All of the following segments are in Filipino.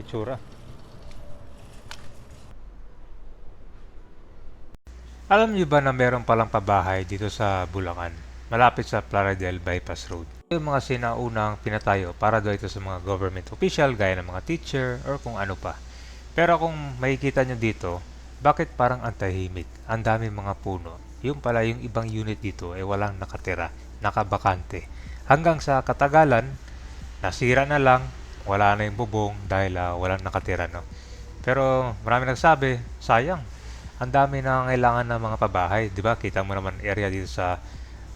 itsura. Alam niyo ba na meron palang pabahay dito sa Bulacan, malapit sa Plaridel Bypass Road? Ito yung mga sinaunang pinatayo para daw ito sa mga government official gaya ng mga teacher or kung ano pa. Pero kung makikita nyo dito, bakit parang antahimik? Ang dami mga puno. Yung pala yung ibang unit dito ay walang nakatira, nakabakante. Hanggang sa katagalan, nasira na lang, wala na yung bubong dahil ah, walang nakatira. No? Pero marami nagsabi, sayang, ang dami na kailangan ng mga pabahay. Di ba? Kita mo naman area dito sa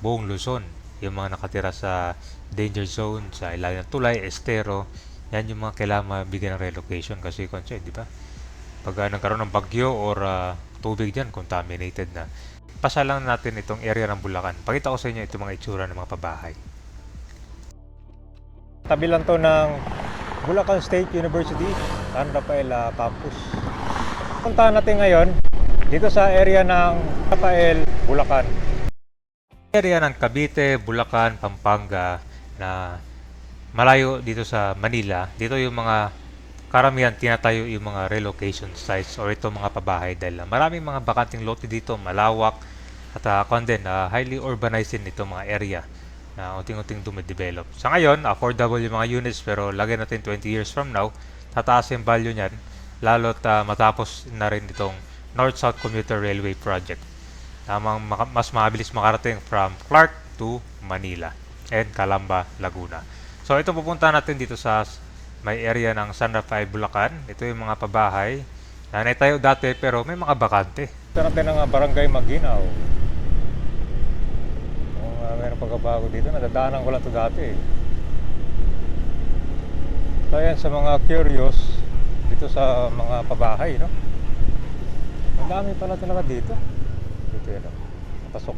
buong Luzon. Yung mga nakatira sa danger zone, sa ilalim ng tulay, estero. Yan yung mga kailangan mabigyan ng relocation kasi konsya, di ba? Pag ah, nagkaroon ng bagyo or ah, tubig dyan, contaminated na. Pasa natin itong area ng Bulacan. Pakita ko sa inyo itong mga itsura ng mga pabahay. Tabi lang to ng Bulacan State University, San Rafael ah, Campus. Puntahan natin ngayon dito sa area ng Rafael, Bulacan. Area ng Cavite, Bulacan, Pampanga na malayo dito sa Manila. Dito yung mga karamihan tinatayo yung mga relocation sites or ito mga pabahay dahil maraming mga bakanting lote dito, malawak at uh, din, ah, highly urbanized din itong mga area na unting-unting dumidevelop. Sa ngayon, affordable yung mga units pero lagay natin 20 years from now, tataas yung value niyan lalo't ah, matapos na rin itong North-South Commuter Railway Project. Namang mas mabilis makarating from Clark to Manila and Calamba, Laguna. So ito pupunta natin dito sa may area ng San Rafael, Bulacan. Ito yung mga pabahay na naitayo dati pero may mga bakante. Ito natin ang barangay Maginaw. Mayroong pagkabago dito, nadadaanan ko lang ito dati. eh. So yan sa mga curious dito sa mga pabahay, no? Ang dami pala talaga dito. Dito yan, oh. Pasok.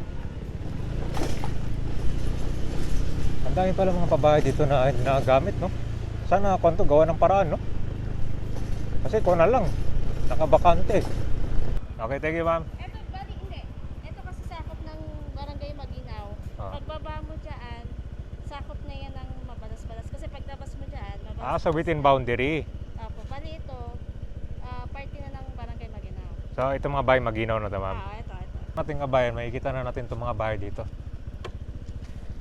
Ang dami pala mga pabahay dito na nagamit, no? Sana kung to gawa ng paraan, no? Kasi kung na lang, nakabakante. Okay, thank you, ma'am. Ito, bali, hindi. Ito kasi sakop ng Barangay Maginaw. Ah. Pagbaba mo dyan, sakop na yan ng mabalas-balas. Kasi paglabas mo dyan, mabalas. Ah, so within boundary. Opo, bali ito, ah, party na ng Barangay Maginaw. So, ito mga bahay maginaw na to, ma'am. Ah, ito, ito. Ating kabayan, makikita na natin itong mga bahay dito.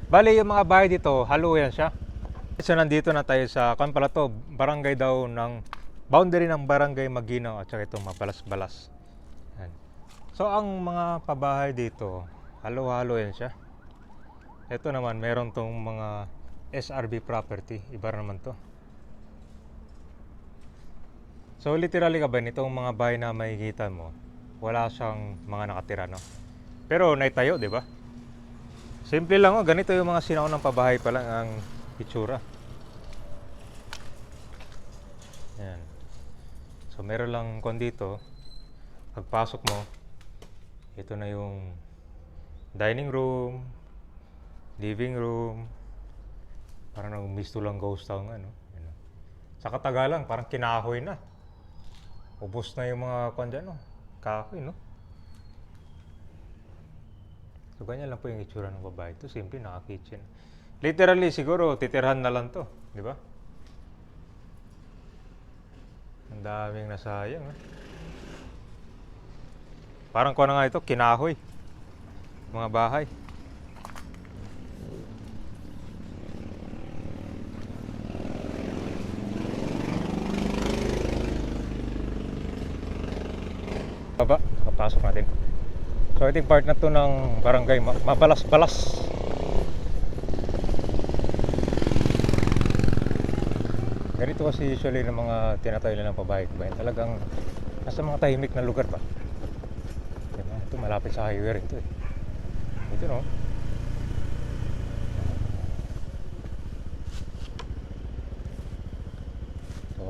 Bali, yung mga bahay dito, halo yan siya. So, nandito na tayo sa, kan pala to, barangay daw ng, boundary ng barangay Maginaw at saka itong mabalas-balas. Yan. So, ang mga pabahay dito, halo-halo yan siya. Ito naman, meron tong mga SRB property. Iba naman to. So, literally ka ba, itong mga bahay na makikita mo, wala siyang mga nakatira, no? Pero naitayo, di ba? Simple lang, oh. ganito yung mga sinaunang pabahay pa lang ang itsura. Yan. So, meron lang kon dito. Pagpasok mo, ito na yung dining room, living room. Parang nang misto lang ghost town, ano. Sa katagalan, parang kinahoy na. Ubus na yung mga kwan dyan, no? Kahoy, no? So, ganyan lang po yung itsura ng babae. Ito, simple, naka-kitchen. Literally, siguro, titirhan na lang to. Di ba? Ang daming nasayang, eh. Parang ko na nga ito, kinahoy. Mga bahay. Baba, kapasok natin. So ito yung part na to ng barangay Ma- Mabalas-Balas. Ganito kasi usually ng mga tinatayo ng pabahay ba talagang nasa mga tahimik na lugar pa. Diba? Ito malapit sa highway rin to eh. Ito no.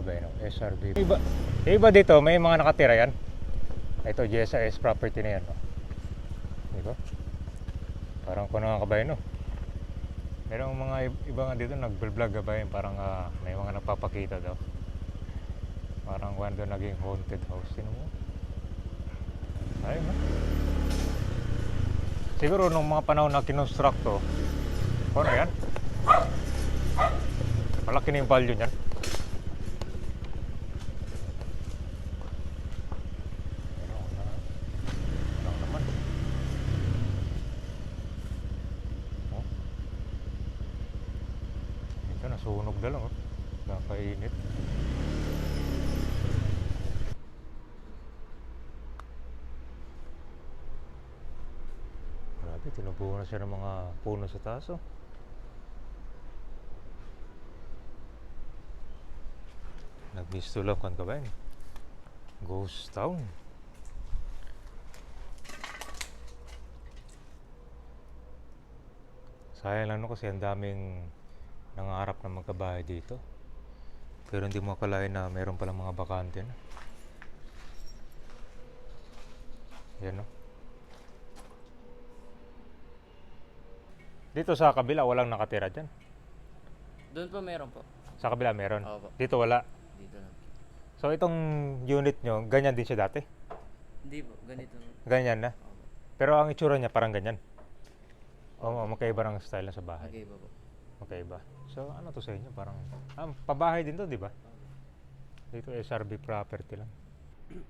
Yun, SRB. Iba, iba dito, may mga nakatira yan. Ito, GSIS property na yan. No? Di ba? Parang kung nakakabayan, no? Merong mga ib- iba nga dito nag-vlog gabayan, parang ah, may mga nagpapakita daw. Parang kung doon naging haunted house. Sino mo? Ayun, no? Siguro nung mga panahon na kinonstruct to, ano yan? Malaki na yung value niyan. Huwag na lang, oh. Nakainit. Grabe, tinubuhan na siya ng mga puno sa taas, oh. Nagbisto lang kan ka ba? Ghost Town. Sayang lang no kasi ang daming nangarap na magkabahay dito. Pero hindi mo akalain na meron palang mga bakante na. Yan no. Dito sa kabila walang nakatira dyan. Doon po meron po. Sa kabila meron. Opo. Dito wala. Dito lang. So itong unit nyo, ganyan din siya dati? Hindi po, ganito. Ganyan na? Opo. Pero ang itsura niya parang ganyan? Oo, magkaiba ng style na sa bahay. Okay po po. Magkaiba. So ano to sa inyo? Parang, ah, pabahay din to, di ba? Dito SRB property lang.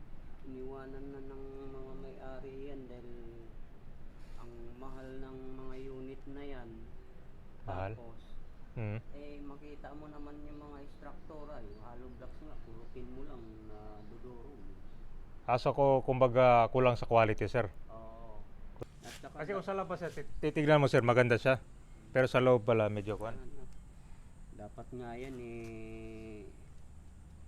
iniwanan na ng mga may-ari yan dahil ang mahal ng mga unit na yan. Mahal? Tapos, Hmm. eh makita mo naman yung mga struktura, yung hollow blocks nga, puro pin mo lang na dudurog. Aso ko, kumbaga, kulang sa quality, sir. Oo. Kasi kung sa labas, titignan mo, sir, maganda siya. Pero sa loob pala, medyo kwan. Ano, dapat nga yan eh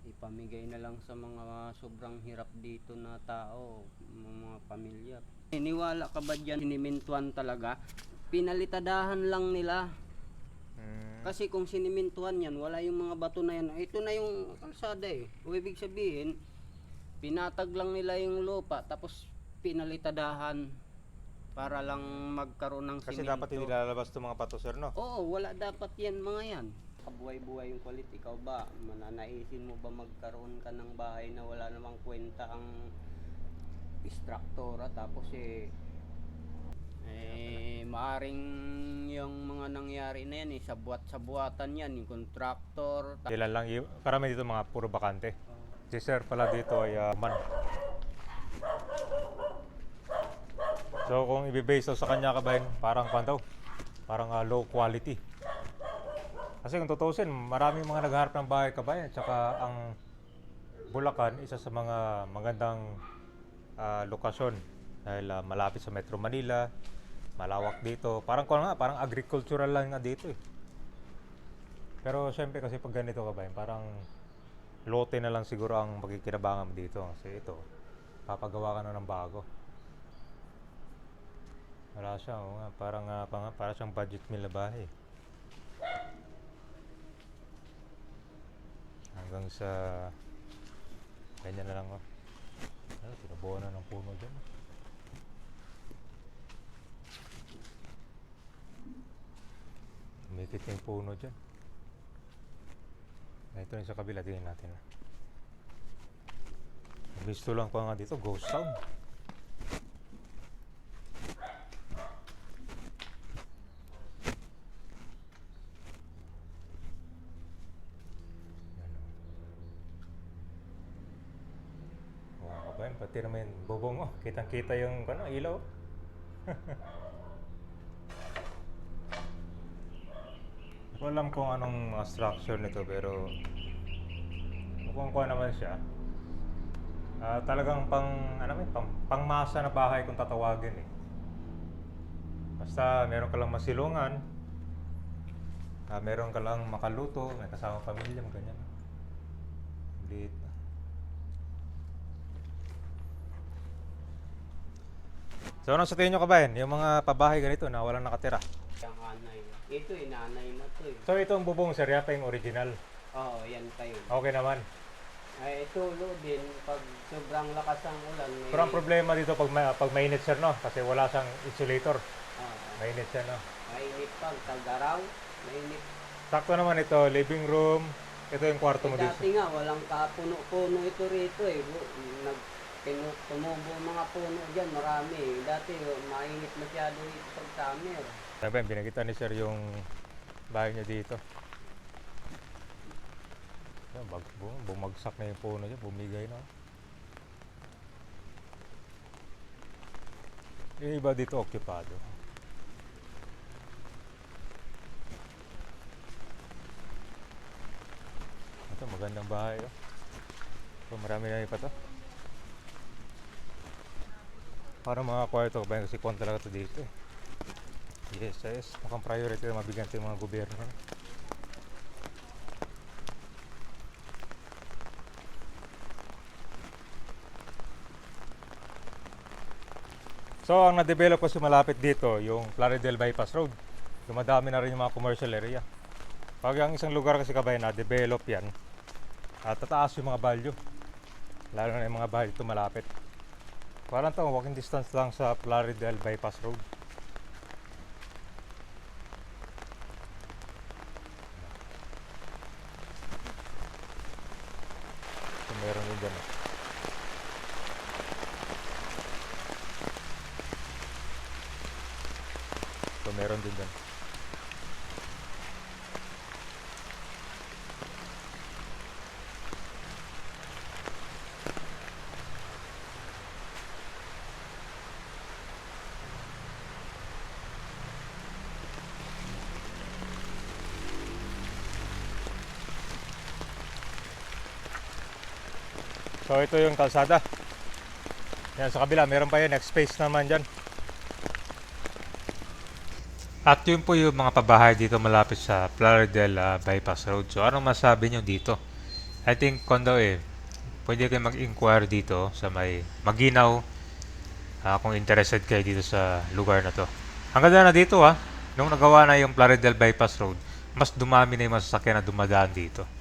ipamigay na lang sa mga sobrang hirap dito na tao, mga pamilya. Iniwala ka ba dyan, sinimintuan talaga? Pinalitadahan lang nila. Hmm. Kasi kung sinimintuan yan, wala yung mga bato na yan. Ito na yung kalsada eh. O ibig sabihin, pinatag lang nila yung lupa, tapos pinalitadahan para lang magkaroon ng Kasi simento. dapat hindi lalabas itong mga pato, sir, no? Oo, wala dapat yan mga yan. Kabuhay-buhay yung kulit, ikaw ba? Mananaisin mo ba magkaroon ka ng bahay na wala namang kwenta ang istruktura tapos eh eh maaring yung mga nangyari na yan eh sabuat-sabuatan yan yung contractor Ilan lang, y- karami dito mga puro bakante. Si sir pala dito ay ah, man. So kung i-base daw sa kanya kabayan, parang kwan daw, parang ah, low quality. Kasi kung tutusin, maraming mga naghahanap ng bahay kabayan, tsaka ang Bulacan, isa sa mga magandang ah, lokasyon dahil ah, malapit sa Metro Manila, malawak dito. Parang kung nga, parang agricultural lang nga dito eh. Pero syempre kasi pag ganito kabayan, parang lote na lang siguro ang magkikinabangan dito. Kasi ito, papagawa ka na ng bago. Wala siya, oo nga, parang, ah, pang, para siyang budget meal na bahay. Hanggang sa ganyan na lang oh. Ano, tinabuhan na ng puno dyan. oh. Umikit yung puno dyan. Ah, Ito yung sa kabila, tingnan natin. ah. Gusto lang ko nga dito, ghost town. Yan, oh. Oo, kabayan, pati naman bubong mo. Kitang-kita yung ano, ilaw. Hindi alam kung anong mga structure nito pero mukhang kuha naman siya. Ah, talagang pang ano may pang, pangmasa na bahay kung tatawagin eh. Basta meron ka lang masilungan, ah, meron ka lang makaluto, may kasama pamilya ganyan. Liit na. So ano sa tingin nyo kabayan? Yung mga pabahay ganito na walang nakatira. yung anay. Ito eh, nanay na to eh. So itong bubong sir, yata yung original. Oo, yan tayo. Okay naman. Ay, tulo din pag sobrang lakas ang ulan. May, Pero ang problema dito pag, ma- pag mainit sir no, kasi wala siyang insulator. Ah, Mainit siya no. mainit pag tagaraw, mainit. Sakto naman ito, living room. Ito yung kwarto mo Eh, dito. dati nga, walang kapuno-puno ito rito eh. Bu- Nag, tumubo mga puno dyan, marami. Dati, oh, mainit masyado ito pag summer. Sabi, binagita ni sir yung bahay niya dito. Yan, bumagsak na yung puno niya, bumigay na. Yung iba dito occupado. Ito, magandang bahay. Oh. So, marami na pa to. Para mga kwarto ba kasi kwan talaga to dito eh. Yes, yes. Mukhang priority na mabigyan ito yung mga gobyerno. So, ang na-develop kasi malapit dito, yung Plaridel Bypass Road. Dumadami na rin yung mga commercial area. Pag ang isang lugar kasi kabay na develop yan, at tataas yung mga value. Lalo na yung mga bahay dito malapit. Parang to, walking distance lang sa Plaridel Bypass Road. So, meron din dyan. oh. So, meron din dyan. So ito yung kalsada. Yan sa kabila, meron pa yun, next space naman dyan. At yun po yung mga pabahay dito malapit sa Plaridel ah, Bypass Road. So anong masabi nyo dito? I think kondo eh, pwede kayo mag-inquire dito sa may Maginaw ah, kung interested kayo dito sa lugar na to. Ang ganda na dito ah, nung nagawa na yung Plaridel Bypass Road, mas dumami na yung masasakyan na dumadaan dito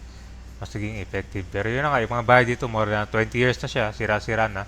mas naging effective. Pero yun na nga, yung mga bahay dito, more than 20 years na siya, sira-sira na.